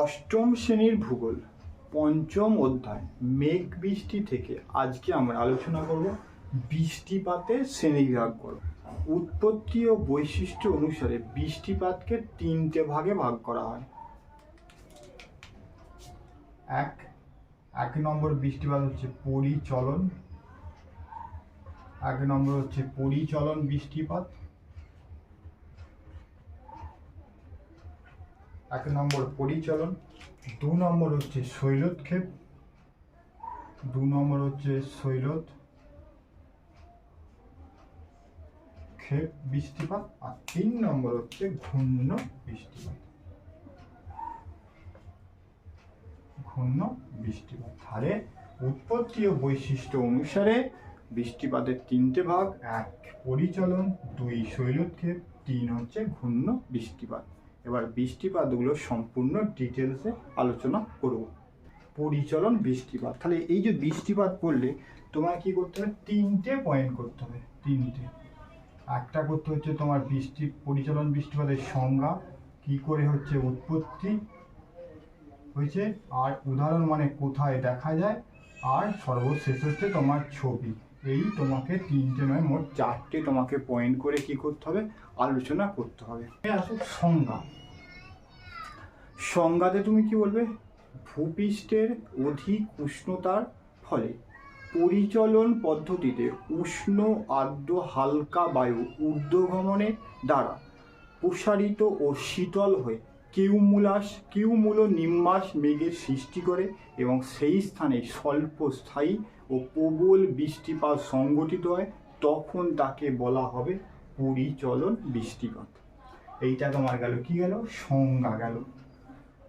অষ্টম শ্রেণির ভূগোল, পঞ্চম অধ্যায়, মেঘ বৃষ্টি থেকে আজকে আমরা আলোচনা করব, বৃষ্টিপাতের শ্রেণীবিভাগ করব। উৎপত্তি ও বৈশিষ্ট্য অনুসারে বৃষ্টিপাতকে তিনটে ভাগে ভাগ করা হয়। এক এক নম্বর বৃষ্টিপাত হচ্ছে পরিচলন। এক নম্বর হচ্ছে পরিচলন বৃষ্টিপাত। এক নম্বর পরিচলন, দু নম্বর হচ্ছে শৈলোৎক্ষেপ দু নম্বর হচ্ছে শৈলোত ক্ষেপ বৃষ্টিপাত, আর তিন নম্বর হচ্ছে ঘূর্ণ বৃষ্টিপাত। ঘূর্ণ বৃষ্টিপাত। তাহলে উৎপত্তি ও বৈশিষ্ট্য অনুসারে বৃষ্টিপাতের তিনটে ভাগ, এক পরিচলন, দুই শৈলোৎক্ষেপ তিন হচ্ছে ঘূর্ণ বৃষ্টিপাত। এবার বৃষ্টিপাতগুলো সম্পূর্ণ ডিটেলসে আলোচনা করব। পরিচলন বৃষ্টিপাত। তাহলে এই যে বৃষ্টিপাত পড়লে তোমার কি করতে হবে? তিনটে পয়েন্ট করতে হবে, তিনটে। একটা করতে হচ্ছে তোমার বৃষ্টি, পরিচালন বৃষ্টিপাতের সংজ্ঞা, কি করে হচ্ছে উৎপত্তি হয়েছে, আর উদাহরণ মানে কোথায় দেখা যায়, আর সর্বশেষ হচ্ছে তোমার ছবি। এই তোমাকে তিনটে নয়, মোট চারটে তোমাকে পয়েন্ট করে কি করতে হবে? আলোচনা করতে হবে। আসুক সংজ্ঞা। সংজ্ঞাতে তুমি কি বলবে? ভূপৃষ্ঠের অধিক উষ্ণতার ফলে পরিচলন পদ্ধতিতে উষ্ণ আর্দ্র হালকা বায়ু ঊর্ধ্বগমনের দ্বারা প্রসারিত ও শীতল হয়ে কিউমুলাস কিউমূল নিম্বাস মেঘের সৃষ্টি করে এবং সেই স্থানে স্বল্পস্থায়ী ও প্রবল বৃষ্টিপাত সংগঠিত হয়, তখন তাকে বলা হবে পরিচলন বৃষ্টিপাত। এইটা তোমার গেল, কি গেল? সংজ্ঞা গেল।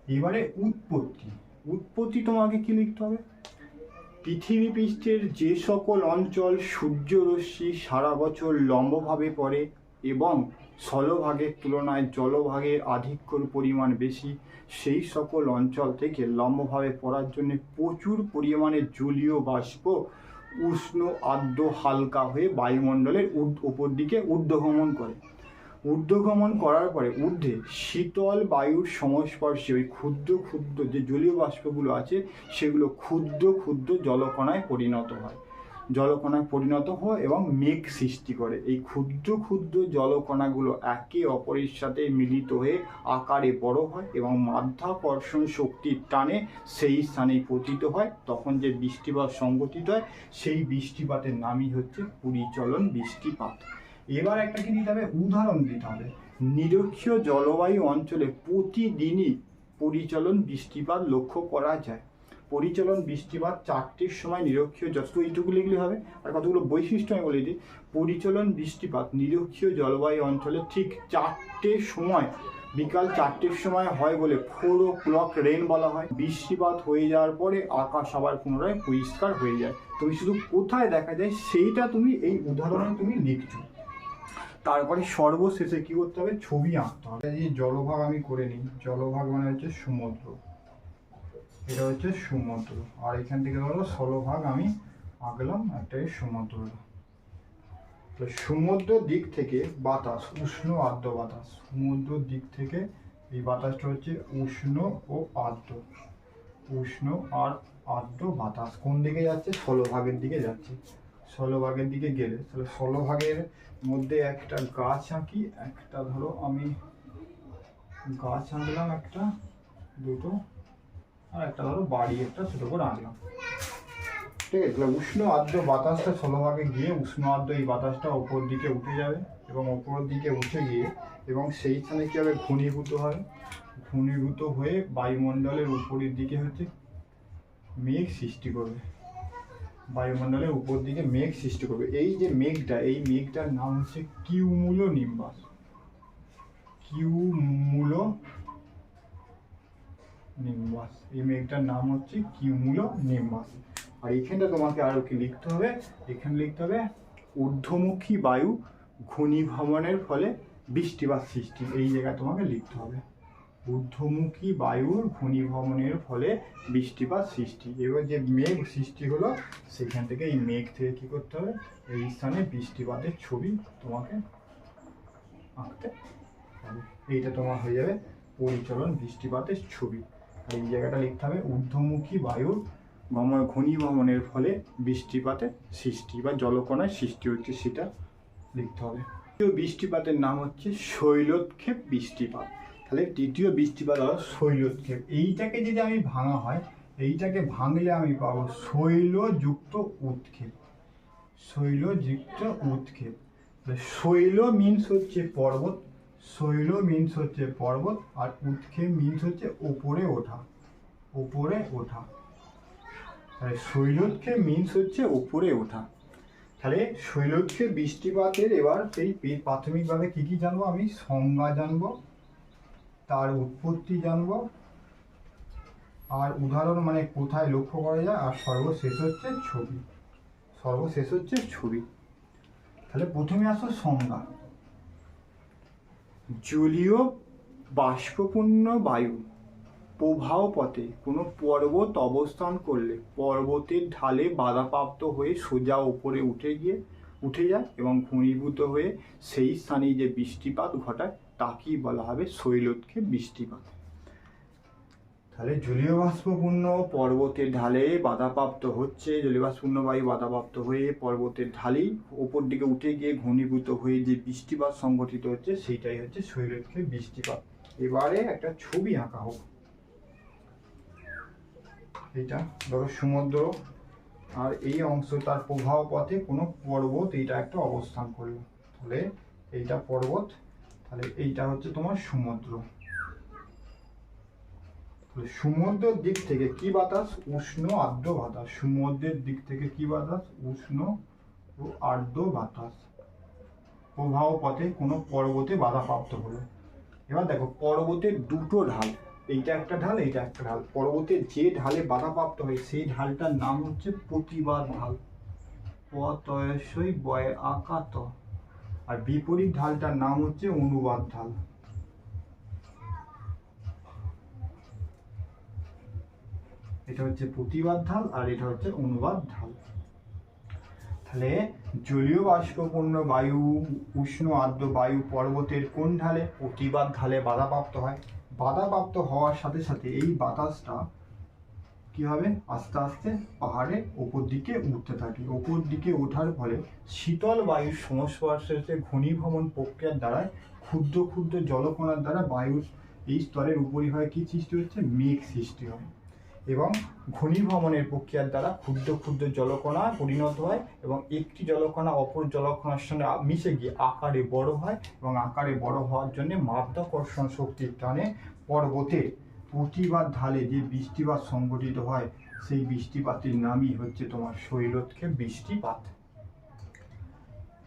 এবারে উৎপত্তি। উৎপত্তি তোমাকে কি লিখতে হবে? পৃথিবী পৃষ্ঠের যে সকল অঞ্চল সূর্যরশ্মি সারা বছর লম্বভাবে পড়ে এবং স্থলভাগের তুলনায় জলভাগে আধিক্যর পরিমাণ বেশি। সেই সকল অঞ্চল থেকে লম্বভাবে পড়ার জন্য প্রচুর পরিমাণে জলীয় বাষ্প উষ্ণ, আর্দ্র, হালকা হয়ে বায়ুমণ্ডলের উর্ধ ওপর দিকে ঊর্ধ্বগমন করে। ঊর্ধ্বগমন করার পরে ঊর্ধ্বে শীতল বায়ুর সংস্পর্শে ওই ক্ষুদ্র ক্ষুদ্র যে জলীয় বাষ্পগুলো আছে, সেগুলো ক্ষুদ্র ক্ষুদ্র জলকণায় পরিণত হয়। জলকণায় পরিণত হয় এবং মেঘ সৃষ্টি করে। এই ক্ষুদ্র ক্ষুদ্র জলকণাগুলো একে অপরের সাথে মিলিত হয়ে আকারে বড় হয় এবং মাধ্যাকর্ষণ শক্তির টানে সেই স্থানেই পতিত হয়। তখন যে বৃষ্টিপাত সংগঠিত হয়, সেই বৃষ্টিপাতের নামই হচ্ছে পরিচলন বৃষ্টিপাত। এবার একটা কি দিতে হবে? উদাহরণ দিতে হবে। নিরক্ষীয় জলবায়ু অঞ্চলে প্রতিদিনই পরিচলন বৃষ্টিপাত লক্ষ্য করা যায়। পরিচলন, বৃষ্টিপাত, চারটের সময় নিরক্ষীয় যত এইটুকু লিখলে হবে, আর কতগুলো বৈশিষ্ট্য আমি বলে দিই। পরিচলন, বৃষ্টিপাত, নিরক্ষীয় জলবায়ু অঞ্চলে ঠিক চারটের সময়, বিকাল চারটের সময় হয় বলে ফোর ও ক্লক রেন বলা হয়। বৃষ্টিপাত হয়ে যাওয়ার পরে আকাশ আবার পুনরায় পরিষ্কার হয়ে যায়। তুমি শুধু কোথায় দেখা যায় সেইটা তুমি এই উদাহরণে তুমি লিখছো। তারপরে সর্বশেষে কি করতে হবে? ছবি আঁকতে হবে। এই জলভাগ আমি করে নিই। জলভাগ মানে হচ্ছে সমুদ্র। এটা হচ্ছে সমুদ্র আর এখান থেকে ধরো ষোলোভাগ আমি আঁকলাম, একটা এই সমুদ্র তো সমুদ্র দিক থেকে বাতাস, উষ্ণ আর্দ্র বাতাস। সমুদ্র দিক থেকে এই বাতাসটা হচ্ছে উষ্ণ ও আর্দ্র উষ্ণ আর আর্দ্র বাতাস। কোন দিকে যাচ্ছে? ষোলো ভাগের দিকে যাচ্ছে। ষোলোভাগের দিকে গেলে, তাহলে ষোলোভাগের মধ্যে একটা গাছ আঁকি, একটা ধরো আমি গাছ আঁকলাম একটা, দুটো। আর একটা ধরো বাড়ি একটা ছোটো করে আনলাম। ঠিক আছে, তাহলে উষ্ণ আর্দ্র বাতাসটা ষোলোভাগে গিয়ে উষ্ণ আর্দ্র এই বাতাসটা ওপর দিকে উঠে যাবে এবং ওপর দিকে উঠে গিয়ে এবং সেই স্থানে কী হবে? ঘনীভূত হবে ঘনীভূত হয়ে বায়ুমণ্ডলের উপরের দিকে হচ্ছে মেঘ সৃষ্টি করবে। বায়ুমণ্ডলের উপর দিকে মেঘ সৃষ্টি করবে। এই যে মেঘটা, এই মেঘটার নাম হচ্ছে কিউমুলো নিম্বাস। কিউমুলো নিম্বাস এই মেঘটার নাম হচ্ছে কিউমুলো নিম্বাস আর এখানটা তোমাকে আরও কি লিখতে হবে? এখানে লিখতে হবে, ঊর্ধ্বমুখী বায়ু ঘূর্ণিভবনের ফলে বৃষ্টিপাত সৃষ্টি। এই জায়গায় তোমাকে লিখতে হবে, ঊর্ধ্বমুখী বায়ুর ঘূর্ণিভবনের ফলে বৃষ্টিপাত সৃষ্টি। এবার যে মেঘ সৃষ্টি হলো, সেখান থেকে এই মেঘ থেকে কি করতে হবে? এই স্থানে বৃষ্টিপাতের ছবি তোমাকে আঁকতে হবে। এইটা তোমার হয়ে যাবে পরিচলন বৃষ্টিপাতের ছবি। আর এই জায়গাটা লিখতে হবে ঊর্ধ্বমুখী বায়ুর গম ঘনীভবনের ফলে বৃষ্টিপাতের সৃষ্টি বা জলকণার সৃষ্টি হচ্ছে সেটা লিখতে হবে। দ্বিতীয় বৃষ্টিপাতের নাম হচ্ছে শৈলোৎক্ষেপ বৃষ্টিপাত। তাহলে তৃতীয় বৃষ্টিপাত হলো শৈলোৎক্ষেপ এইটাকে যদি আমি ভাঙা হয়, এইটাকে ভাঙলে আমি পাবো শৈলযুক্ত উৎক্ষেপ। শৈলযুক্ত উৎক্ষেপ। শৈল মিনস হচ্ছে পর্বত শৈল মিনস হচ্ছে পর্বত আর উৎক্ষেপ মিনস হচ্ছে ওপরে ওঠা ওপরে ওঠা। তাহলে শৈলোৎক্ষেপ মিনস হচ্ছে ওপরে ওঠা। তাহলে শৈলোৎক্ষেপ বৃষ্টিপাতের এবার সেই প্রাথমিকভাবে কি কি জানব আমি? সংজ্ঞা জানব, তার উৎপত্তি জানব, আর উদাহরণ মানে কোথায় লক্ষ্য করা যায়, আর সর্বশেষ হচ্ছে ছবি। সর্বশেষ হচ্ছে ছবি। তাহলে প্রথমে আসো সংজ্ঞা। জলীয় বাষ্পপূর্ণ বায়ু প্রবাহ পথে কোনো পর্বত অবস্থান করলে পর্বতের ঢালে বাধাপ্রাপ্ত হয়ে সোজা ওপরে উঠে গিয়ে, উঠে যায় এবং ঘনীভূত হয়ে সেই স্থানে যে বৃষ্টিপাত ঘটায়, তাকেই বলা হবে শৈলতকে বৃষ্টিপাত। তাহলে জলীয় বাষ্পপূর্ণ পর্বতের ঢালে বাধাপ্রাপ্ত হচ্ছে জলীয় বাষ্পপূর্ণ বায়ু বাধাপ্রাপ্ত হয়ে পর্বতের ঢালেই ওপর দিকে উঠে গিয়ে ঘনীভূত হয়ে যে বৃষ্টিপাত সংঘটিত হচ্ছে, সেইটাই হচ্ছে শৈলোৎক্ষেপ বৃষ্টিপাত। এবারে একটা ছবি আঁকা হোক। এটা ধরো সমুদ্র, আর এই অংশ তার প্রবাহ পথে কোনো পর্বত এইটা একটা অবস্থান করল। তাহলে এইটা পর্বত, তাহলে এইটা হচ্ছে তোমার সমুদ্র। সমুদ্রের দিক থেকে কি বাতাস? উষ্ণ আর্দ্র বাতাস। সমুদ্রের দিক থেকে কি বাতাস? উষ্ণ ও আর্দ্র বাতাস। প্রবাহ পথে কোনো পর্বতে বাধাপ্রাপ্ত হলো। এবার দেখো পর্বতের দুটো ঢাল। এইটা একটা ঢাল, এইটা একটা ঢাল। পর্বতের যে ঢালে বাধাপ্রাপ্ত হয়, সেই ঢালটার নাম হচ্ছে প্রতিবাদ ঢাল। পতয়সই বয় আকাত। আর বিপরীত ঢালটার নাম হচ্ছে অনুবাদ ঢাল। এটা হচ্ছে প্রতিবাদ ঢাল আর এটা হচ্ছে অনুবাদ ঢাল। তাহলে জলীয় বাষ্পপূর্ণ বায়ু, উষ্ণ আর্দ্র বায়ু পর্বতের কোন ঢালে প্রতিবাদ ঢালে বাধাপ্রাপ্ত হয়? বাধাপ্রাপ্ত হওয়ার সাথে সাথে এই বাতাসটা কি হবে? আস্তে আস্তে পাহাড়ে ওপর দিকে উঠতে থাকে। ওপর দিকে ওঠার ফলে শীতল বায়ুর সংস্পর্শে ঘনীভবন প্রক্রিয়ার দ্বারা ক্ষুদ্র ক্ষুদ্র জলকণার দ্বারা বায়ুর এই স্তরের উপরিভাগে কি সৃষ্টি হচ্ছে? মেঘ সৃষ্টি হয়। এবং ঘনীভবনের প্রক্রিয়ার দ্বারা ক্ষুদ্র ক্ষুদ্র জলকণা পরিণত হয় এবং একটি জলকণা অপর জলকণার সঙ্গে মিশে গিয়ে আকারে বড় হয় এবং আকারে বড় হওয়ার জন্য মাধ্যাকর্ষণ শক্তির টানে পর্বতে। প্রতিবার ঢালে যে বৃষ্টিপাত সংগঠিত হয়, সেই বৃষ্টিপাতের নামই হচ্ছে তোমার শৈলতকে বৃষ্টিপাত।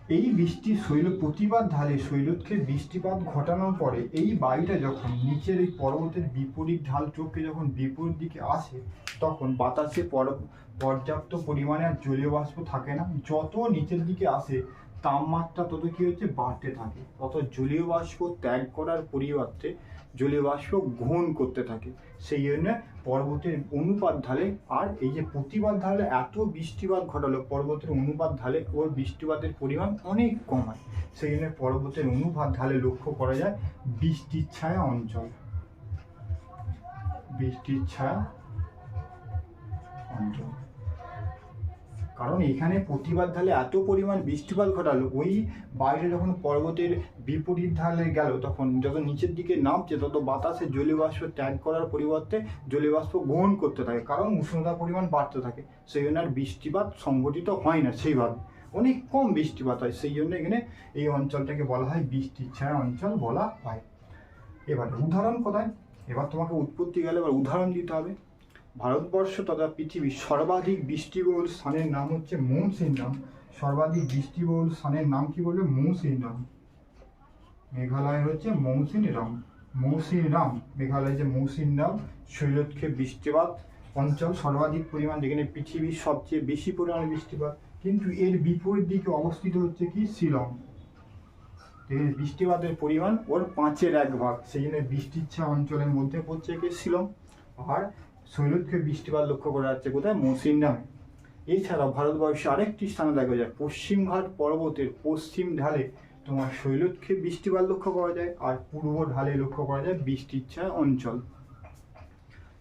এই বৃষ্টি শৈল প্রতিবাদ ঢালে শৈলতকে বৃষ্টিপাত ঘটানোর পরে এই বায়ুটা যখন নিচের এই পর্বতের বিপরীত ঢাল চোখে যখন বিপরীত দিকে আসে তখন বাতাসে পর- পর্যাপ্ত পরিমাণে আর জলীয় বাষ্প থাকে না। যত নিচের দিকে আসে, তাপমাত্রা তত কী হচ্ছে? বাড়তে থাকে। তত জলীয় বাষ্প ত্যাগ করার পরিবর্তে জলীয় বাষ্প গ্রহণ করতে থাকে। সেই জন্য পর্বতের অনুপাত ঢালে, আর এই যে প্রতিবাদ ঢালে এত বৃষ্টিপাত ঘটালো, পর্বতের অনুপাত ঢালে ওর বৃষ্টিপাতের পরিমাণ অনেক কমায় সেই জন্য পর্বতের অনুপাত ঢালে লক্ষ্য করা যায় বৃষ্টির ছায়া অঞ্চল। বৃষ্টির ছায়া অঞ্চল কারণ এখানে প্রতিবাদ ঢালে এত পরিমাণ বৃষ্টিপাত ঘটালো, ওই বাইরে যখন পর্বতের বিপরীত ঢালে গেল, তখন যত নিচের দিকে নামছে, তত বাতাসে জলীয় বাষ্প ত্যাগ করার পরিবর্তে জলীয় বাষ্প গ্রহণ করতে থাকে, কারণ উষ্ণতার পরিমাণ বাড়তে থাকে, সেই জন্য আর বৃষ্টিপাত সংঘটিত হয় না সেইভাবে। অনেক কম বৃষ্টিপাত হয়, সেই জন্য এখানে এই অঞ্চলটাকে বলা হয় বৃষ্টির ছায়া অঞ্চল বলা হয়। এবার উদাহরণ কোথায়? এবার তোমাকে উৎপত্তি গেলে এবার উদাহরণ দিতে হবে। ভারতবর্ষ তথা পৃথিবীর সর্বাধিক বৃষ্টিবহুল স্থানের নাম হচ্ছে মৌসিনরাম সর্বাধিক বৃষ্টিবহুল স্থানের নাম কি বলবে? মৌসিনরাম মেঘালয় হচ্ছে মৌসিনরাম মৌসিনরাম মেঘালয় যে মৌসিনরাম শৈলক্ষেপ বৃষ্টিপাত, অঞ্চল সর্বাধিক পরিমাণ যেখানে পৃথিবীর সবচেয়ে বেশি পরিমাণে বৃষ্টিপাত। কিন্তু এর বিপরীত দিকে অবস্থিত হচ্ছে কি? শিলং। এখানে বৃষ্টিপাতের পরিমাণ ওর পাঁচের এক ভাগ। সেই জন্য বৃষ্টিচ্ছা অঞ্চলের মধ্যে পড়ছে কি? শিলং। আর শৈলক্ষে বৃষ্টিপাত লক্ষ্য করা যাচ্ছে। কোথায়? মৌসিনরামে এছাড়াও ভারতবর্ষে আরেকটি স্থানে দেখা যায় পশ্চিমঘাট পর্বতের পশ্চিম ঢালে তোমার শৈলক্ষে বৃষ্টিপাত লক্ষ্য করা যায় আর পূর্ব ঢালে লক্ষ্য করা যায় বৃষ্টিচ্ছা অঞ্চল।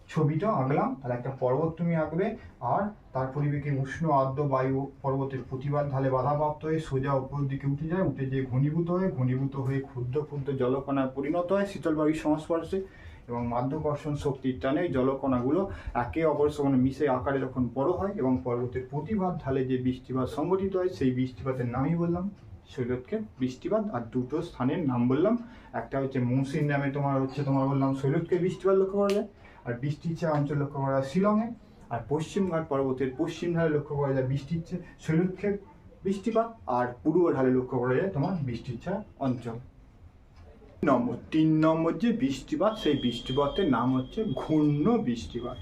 ছবিটা আঁকলাম, তাহলে একটা পর্বত তুমি আঁকবে আর তার পরিবেকে উষ্ণ আর্দ্র বায়ু পর্বতের প্রতিবাদ ঢালে বাধাপ্রাপ্ত হয়ে সোজা উপর দিকে উঠে যায়, উঠে যেয়ে ঘনীভূত হয়ে ঘনীভূত হয়ে ক্ষুদ্র ক্ষুদ্র জলকণায় পরিণত হয়, শীতল বায়ুর সংস্পর্শে। এবং মাধ্যাকর্ষণ শক্তির টানে জলকণাগুলো একে অপরের সঙ্গে মিশে আকারে যখন বড় হয় এবং পর্বতের প্রতিবাদ ঢালে যে বৃষ্টিপাত সংগঠিত হয়, সেই বৃষ্টিপাতের নামই বললাম শৈলক্ষেপ বৃষ্টিপাত। আর দুটো স্থানের নাম বললাম, একটা হচ্ছে মৌসিন নামে তোমার হচ্ছে তোমার বললাম শৈলক্ষেপ বৃষ্টিপাত লক্ষ্য করা যায়, আর বৃষ্টির চেয়ে অঞ্চল লক্ষ্য করা যায় শিলংয়ে। আর পশ্চিমঘাট পর্বতের পশ্চিম ঢালে লক্ষ্য করা যায় বৃষ্টির চেয়ে শৈলক্ষেপ বৃষ্টিপাত, আর পূর্ব ঢালে লক্ষ্য করা যায় তোমার বৃষ্টির ছায়া অঞ্চল। নম্বর, তিন নম্বর যে বৃষ্টিপাত, সেই বৃষ্টিপাতের নাম হচ্ছে ঘূর্ণ বৃষ্টিপাত।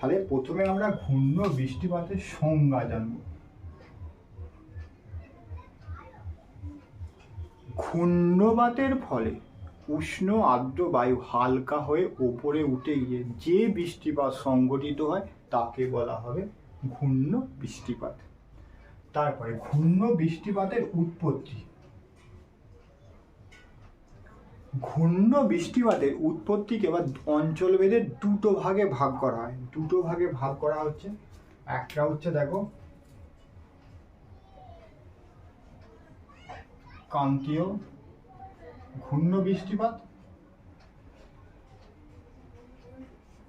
তাহলে প্রথমে আমরা ঘূর্ণ বৃষ্টিপাতের সংজ্ঞা জানব। ঘূর্ণবাতের ফলে উষ্ণ আর্দ্র বায়ু হালকা হয়ে ওপরে উঠে গিয়ে যে বৃষ্টিপাত সংঘটিত হয়, তাকে বলা হবে ঘূর্ণ বৃষ্টিপাত। তারপরে ঘূর্ণ বৃষ্টিপাতের উৎপত্তি। ঘূর্ণ বৃষ্টিপাতের উৎপত্তিকে বা অঞ্চলভেদে দুটো ভাগে ভাগ করা হয়। দুটো ভাগে ভাগ করা হচ্ছে। একটা হচ্ছে দেখো, কান্তীয় ঘূর্ণ বৃষ্টিপাত।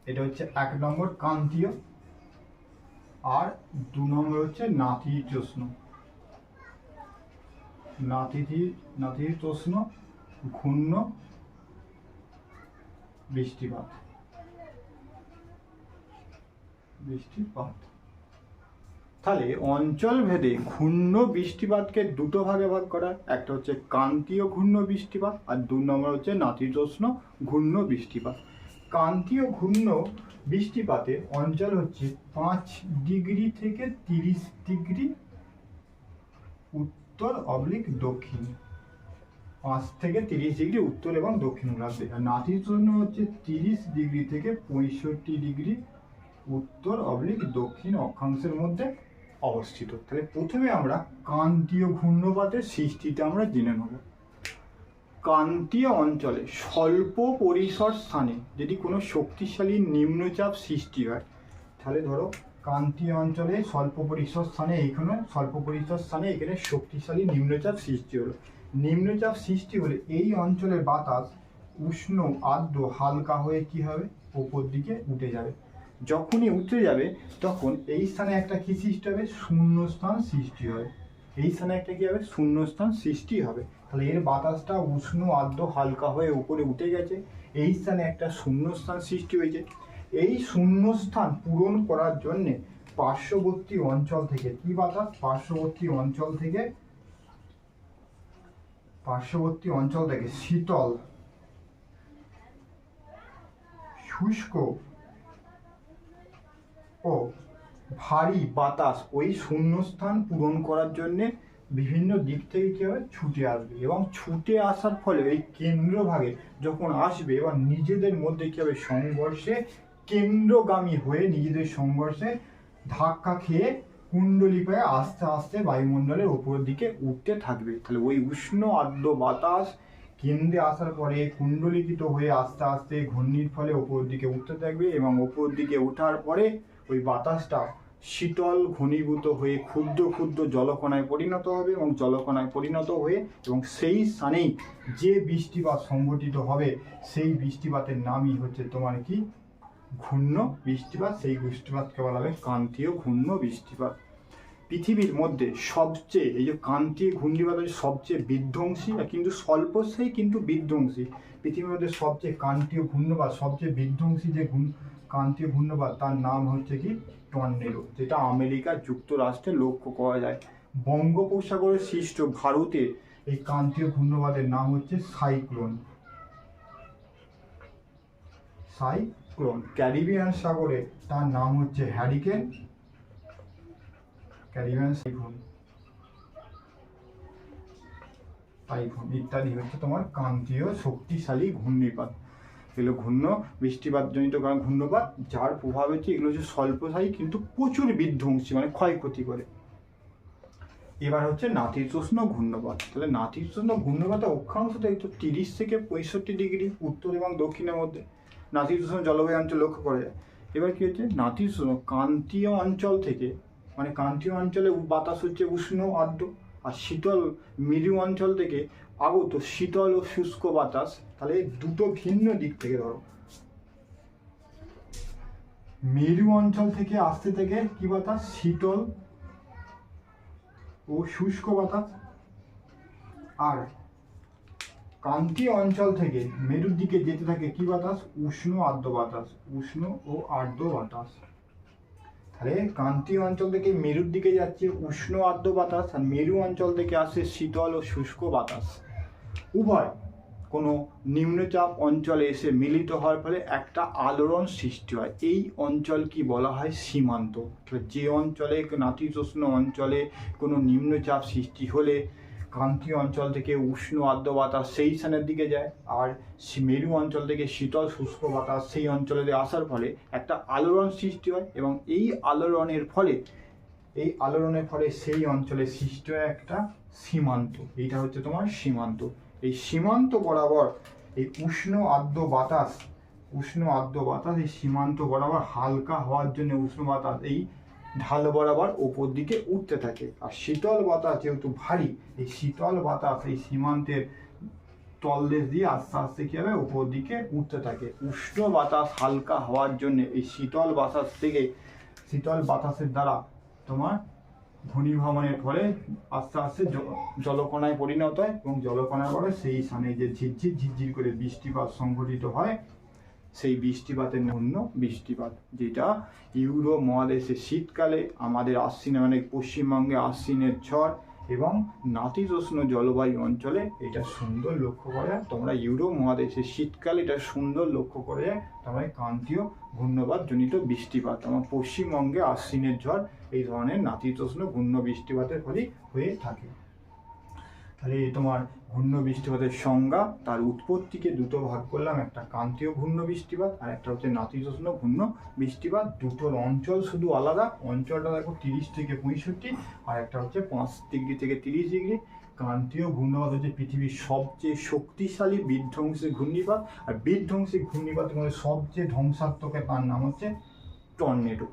এটা হচ্ছে এক নম্বর কান্তীয়। আর দু নম্বর হচ্ছে নাতিশীতোষ্ণ নাতিথি নাতিশীতোষ্ণ ঘূর্ণ বৃষ্টিপাত। বৃষ্টিপাত। তাহলে অঞ্চল ভেদে ঘূর্ণ বৃষ্টিপাতকে দুটো ভাগে ভাগ করা। একটা হচ্ছে ক্রান্তীয় ঘূর্ণ বৃষ্টিপাত আর দু নম্বর হচ্ছে নাতিশীতোষ্ণ ঘূর্ণ বৃষ্টিপাত। ক্রান্তীয় ঘূর্ণ বৃষ্টিপাতের অঞ্চল হচ্ছে পাঁচ ডিগ্রি থেকে তিরিশ ডিগ্রি, উত্তর অবলিক দক্ষিণ। পাঁচ থেকে তিরিশ ডিগ্রি উত্তর এবং দক্ষিণ গোলার্ধে আর নাতিশীতোষ্ণ হচ্ছে তিরিশ ডিগ্রি থেকে পঁয়ষট্টি ডিগ্রি উত্তর অবলিক দক্ষিণ অক্ষাংশের মধ্যে অবস্থিত। তাহলে প্রথমে আমরা ক্রান্তীয় ঘূর্ণপাতের সৃষ্টিটা আমরা জেনে নেব। ক্রান্তীয় অঞ্চলে স্বল্প পরিসর স্থানে যদি কোনো শক্তিশালী নিম্নচাপ সৃষ্টি হয়, তাহলে ধরো ক্রান্তীয় অঞ্চলে স্বল্প পরিসর স্থানে এখানে, স্বল্প পরিসর স্থানে এখানে শক্তিশালী নিম্নচাপ সৃষ্টি হলো। নিম্নচাপ সৃষ্টি হলে এই অঞ্চলের বাতাস উষ্ণ, আর্দ্র, হালকা হয়ে কি হবে? ওপর দিকে উঠে যাবে। যখনই উঠে যাবে, তখন এই স্থানে একটা কি সৃষ্টি হবে? শূন্যস্থান সৃষ্টি হবে এই স্থানে একটা কি হবে? শূন্যস্থান সৃষ্টি হবে। তাহলে এর বাতাসটা উষ্ণ, আর্দ্র, হালকা হয়ে উপরে উঠে গেছে। এই স্থানে একটা শূন্যস্থান সৃষ্টি হয়েছে। এই শূন্যস্থান পূরণ করার জন্যে পার্শ্ববর্তী অঞ্চল থেকে কি বাতাস? পার্শ্ববর্তী অঞ্চল থেকে পার্শ্ববর্তী অঞ্চল থেকে শীতল, শুষ্ক ও ভারী বাতাস ওই শূন্যস্থান পূরণ করার জন্যে বিভিন্ন দিক থেকে কী হবে? ছুটে আসবে এবং ছুটে আসার ফলে এই কেন্দ্রভাগে যখন আসবে এবার নিজেদের মধ্যে কী হবে? সংঘর্ষে কেন্দ্রগামী হয়ে নিজেদের সংঘর্ষে ধাক্কা খেয়ে কুণ্ডলী পায়ে আস্তে আস্তে বায়ুমণ্ডলের ওপর দিকে উঠতে থাকবে। তাহলে ওই উষ্ণ আর্দ্র বাতাস কেন্দ্রে আসার পরে কুণ্ডলীকৃত হয়ে আস্তে আস্তে ঘূর্ণির ফলে ওপর দিকে উঠতে থাকবে এবং ওপর দিকে ওঠার পরে ওই বাতাসটা শীতল ঘনীভূত হয়ে ক্ষুদ্র ক্ষুদ্র জলকণায় পরিণত হবে এবং জলকণায় পরিণত হয়ে এবং সেই স্থানেই যে বৃষ্টিপাত সংঘটিত হবে, সেই বৃষ্টিপাতের নামই হচ্ছে তোমার কি ঘূর্ণ বৃষ্টিপাত, সেই বৃষ্টিপাতকে বলা হবে ক্রান্তীয় ঘূর্ণ বৃষ্টিপাত। পৃথিবীর মধ্যে সবচেয়ে, এই যে ক্রান্তীয় ঘূর্ণিপাত সবচেয়ে বিধ্বংসী কিন্তু স্বল্পস্থায়ী কিন্তু বিধ্বংসী। পৃথিবীর মধ্যে সবচেয়ে ক্রান্তীয় ঘূর্ণপাত, সবচেয়ে বিধ্বংসী যে ঘূর্ণ, ক্রান্তীয় ঘূর্ণপাত, তার নাম হচ্ছে কি? টর্নেডো, যেটা আমেরিকা যুক্তরাষ্ট্রে লক্ষ্য করা যায়। বঙ্গোপসাগরে সৃষ্ট ভারতে এই ক্রান্তীয় ঘূর্ণপাতের নাম হচ্ছে সাইক্লোন। সাইক্লোন ক্যারিবিয়ান সাগরে তার নাম হচ্ছে হ্যারিকেন। ক্যারিবিয়ান সাইক্লোন টাইফুন ইত্যাদি হচ্ছে তোমার ক্রান্তীয় শক্তিশালী ঘূর্ণিপাত। এগুলো ঘূর্ণ, বৃষ্টিপাতজনিত কারণ ঘূর্ণপাত যার প্রভাব হচ্ছে এগুলো হচ্ছে স্বল্পস্থায়ী কিন্তু প্রচুর বিধ্বংসী মানে ক্ষয়ক্ষতি করে। এবার হচ্ছে নাতিশীতোষ্ণ ঘূর্ণপাত। তাহলে নাতিশোষ্ণ ঘূর্ণপাতে অক্ষাংশ দেখতো তিরিশ থেকে পঁয়ষট্টি ডিগ্রি উত্তর এবং দক্ষিণের মধ্যে। নাতিশীতোষ্ণ জলবায়ু অঞ্চল লক্ষ্য করা যায়। এবার কি হচ্ছে? নাতিশীতোষ্ণ ক্রান্তীয় অঞ্চল থেকে মানে ক্রান্তীয় অঞ্চলে বাতাস হচ্ছে উষ্ণ, আর্দ্র, আর শীতল মেরু অঞ্চল থেকে আগত শীতল ও শুষ্ক বাতাস, তাহলে দুটো ভিন্ন দিক থেকে ধরো। মেরু অঞ্চল থেকে আসতে থেকে কি বাতাস? শীতল ও শুষ্ক বাতাস। আর ক্রান্তীয় অঞ্চল থেকে মেরুর দিকে যেতে থাকে কি বাতাস? উষ্ণ আর্দ্র বাতাস। উষ্ণ ও আর্দ্র বাতাস। তাহলে ক্রান্তীয় অঞ্চল থেকে মেরুর দিকে যাচ্ছে উষ্ণ আর্দ্র বাতাস আর মেরু অঞ্চল থেকে আসে শীতল ও শুষ্ক বাতাস। উভয় কোনো নিম্নচাপ অঞ্চলে এসে মিলিত হওয়ার ফলে একটা আলোড়ন সৃষ্টি হয়। এই অঞ্চল কি বলা হয়? সীমান্ত। যে অঞ্চলে নাতিশীতোষ্ণ অঞ্চলে কোনো নিম্নচাপ সৃষ্টি হলে ক্রান্তীয় অঞ্চল থেকে উষ্ণ আর্দ্র বাতাস সেই স্থানের দিকে যায়, আর মেরু অঞ্চল থেকে শীতল শুষ্ক বাতাস সেই অঞ্চলে আসার ফলে একটা আলোড়ন সৃষ্টি হয় এবং এই আলোড়নের ফলে, এই আলোড়নের ফলে সেই অঞ্চলে সৃষ্টি হয় একটা সীমান্ত। এইটা হচ্ছে তোমার সীমান্ত। এই সীমান্ত বরাবর এই উষ্ণ আর্দ্র বাতাস, উষ্ণ আর্দ্র বাতাস এই সীমান্ত বরাবর হালকা হওয়ার জন্য উষ্ণ বাতাস, এই ঢাল বরাবর ওপর দিকে উঠতে থাকে। আর শীতল বাতাস যেহেতু ভারী, এই শীতল বাতাস এই সীমান্তের তলদেশ দিয়ে আস্তে আস্তে কি হবে? উপর দিকে উঠতে থাকে। উষ্ণ বাতাস হালকা হওয়ার জন্য এই শীতল বাতাস থেকে শীতল বাতাসের দ্বারা তোমার ঘনীভবনের ফলে আস্তে আস্তে জলকণায় পরিণত হয় এবং জলকণার পরে সেই স্থানে যে ঝিরঝির ঝিরঝির করে বৃষ্টিপাত সংঘটিত হয় সেই বৃষ্টিপাতের নন্য বৃষ্টিপাত, যেটা ইউরো মহাদেশে শীতকালে আমাদের আশ্বিনে মানে পশ্চিমবঙ্গে আশ্বিনের ঝড় এবং নাতিশীতোষ্ণ জলবায়ু অঞ্চলে এটা সুন্দর লক্ষ্য করা যায়। তোমরা ইউরো মহাদেশে শীতকালে এটা সুন্দর লক্ষ্য করে যায়। তোমরা ক্রান্তীয় ঘূর্ণবাদ জনিত বৃষ্টিপাত আমার পশ্চিমবঙ্গে আশ্বিনের ঝড়, এই ধরনের নাতিশীতোষ্ণ ঘূর্ণ বৃষ্টিপাতের ফলেই হয়ে থাকে। তাহলে তোমার ঘূর্ণ বৃষ্টিপাতের সংজ্ঞা, তার উৎপত্তিকে দুটো ভাগ করলাম, একটা ক্রান্তীয় ঘূর্ণ বৃষ্টিপাত আর একটা হচ্ছে নাতিশীতোষ্ণ ঘূর্ণ বৃষ্টিপাত। দুটোর অঞ্চল শুধু আলাদা, অঞ্চলটা দেখো তিরিশ থেকে পঁয়ষট্টি, আর একটা হচ্ছে পাঁচ ডিগ্রি থেকে তিরিশ ডিগ্রি। ক্রান্তীয় ঘূর্ণবাদ হচ্ছে পৃথিবীর সবচেয়ে শক্তিশালী বিধ্বংসী ঘূর্ণিপাত। আর বিধ্বংসী ঘূর্ণিপাতের মধ্যে সবচেয়ে ধ্বংসাত্মকের তার নাম হচ্ছে টর্নেডো।